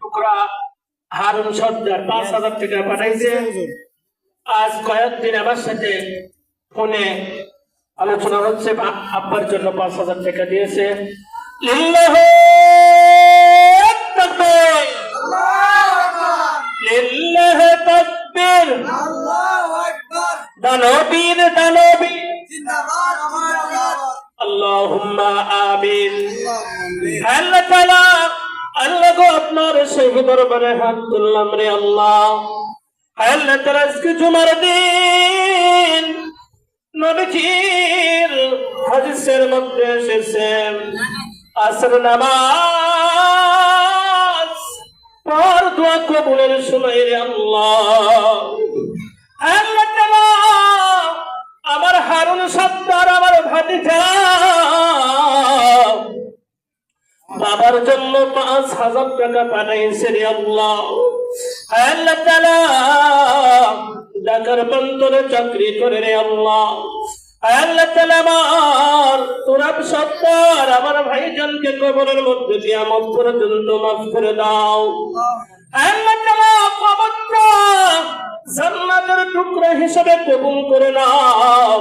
টুকরা হারুন সর্দার পাঁচ হাজার টাকা পাঠাইছে। আজ কয়েকদিন আমার সাথে ফোনে আলোচনা হচ্ছে আব্বার জন্য পাঁচ হাজার টাকা দিয়েছে। লিল্লাহু তাকবীর। লিল্লাহু তাকবীর। দানবীর দানবীর আল্লাহুম্মা আমিন। আল্লাহ তাআলা আল্লাহ গো, আপনার সেই দরবারে হাত তুললাম রে আল্লাহ। আল্লাহ তাআলা আজকে জুমার দিন। নবীজির হাদিসের মধ্যে এসেছেন আসর নামাজ। পর দোয়া কবুলের সময় রে আল্লাহ। আল্লাহ আমার হারুন সত্তার, আমার ভাতিজা জন্য পাঁচ হাজার টাকা পাঠাইছে রে আল্লাহ। আল্লাহ তাআলা, ঢাকার বন্দরে চাকরি করে রে আল্লাহ। আল্লাহ তাআলা, আমার তোরাব সত্তার, আমার ভাইজানকে কবরের মধ্যে কিয়ামত পর্যন্ত মাফ করে দাও। আল্লাহ তাআলা, কবরটা জান্নাতের টুকরা হিসেবে কবুল করে নাও।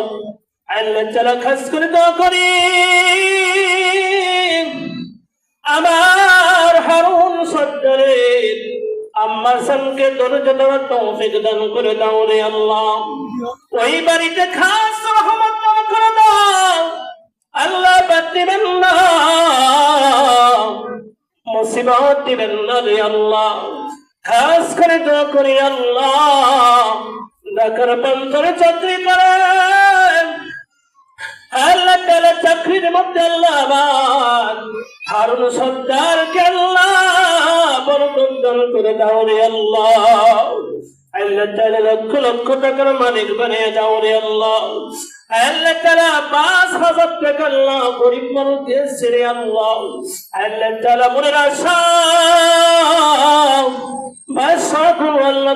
আল্লাহ তাআলা, খাস করে দোয়া করি। আমার হারুন সর্দারের আম্মা সানকে দরজা দেওয়ার তৌফিক দান করে দাও রে আল্লাহ। ওই বাড়িতে খাস রহমত দান করে দাও। আল্লাহ বাদ দিবেন না, মুসিবত দিবেন না রে আল্লাহ। খাস করে দোয়া করি আল্লাহ। ঢাকার বন্দরে চাকরি করেন। আল্লাহ তাআলা চাকরির মধ্যে আল্লাহ হারুন সর্দার কেল্লা বরকদান করে দাও রে আল্লাহ। আল্লাহ তাআলা লক্ষ লক্ষ টাকার মালিক বানিয়ে দাও রে আল্লাহ। আল্লাহ তাআলা 5000 টাকা গরিব আল্লাহ। আল্লাহ الله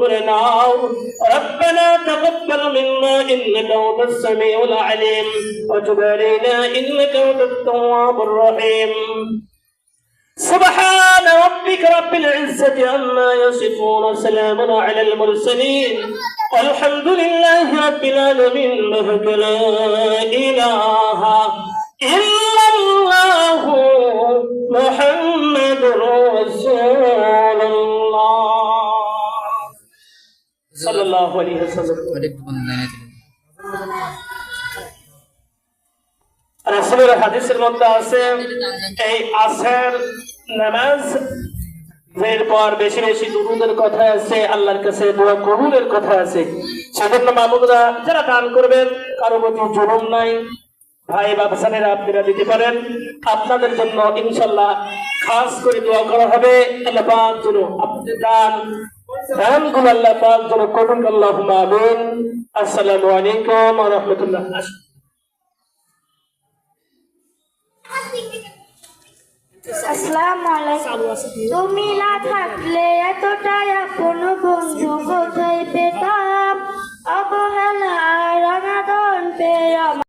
كرناو ربنا تقبل منا إنك أنت السميع العليم. وتب علينا إنك أنت التواب الرحيم. سبحان ربك رب العزة عما يصفون سلام على المرسلين. والحمد لله رب العالمين. بهك لا إله إلا الله محمد رسول যারা দান করবেন, কারও প্রতি জুলুম নাই। ভাই বাবসানেরা আপনারা দিতে পারেন। আপনাদের জন্য ইনশাল্লাহ খাস করে দোয়া করা হবে। আল্লাহ আপনাদের দান দানগুলো আল্লাহ পাক যেন কবুল আল্লাহ আমিন। আসসালামু আলাইকুম ওয়া রাহমাতুল্লাহ। আসসালামু আলাইকুম। তুমি না থাকলে এতটাই আপন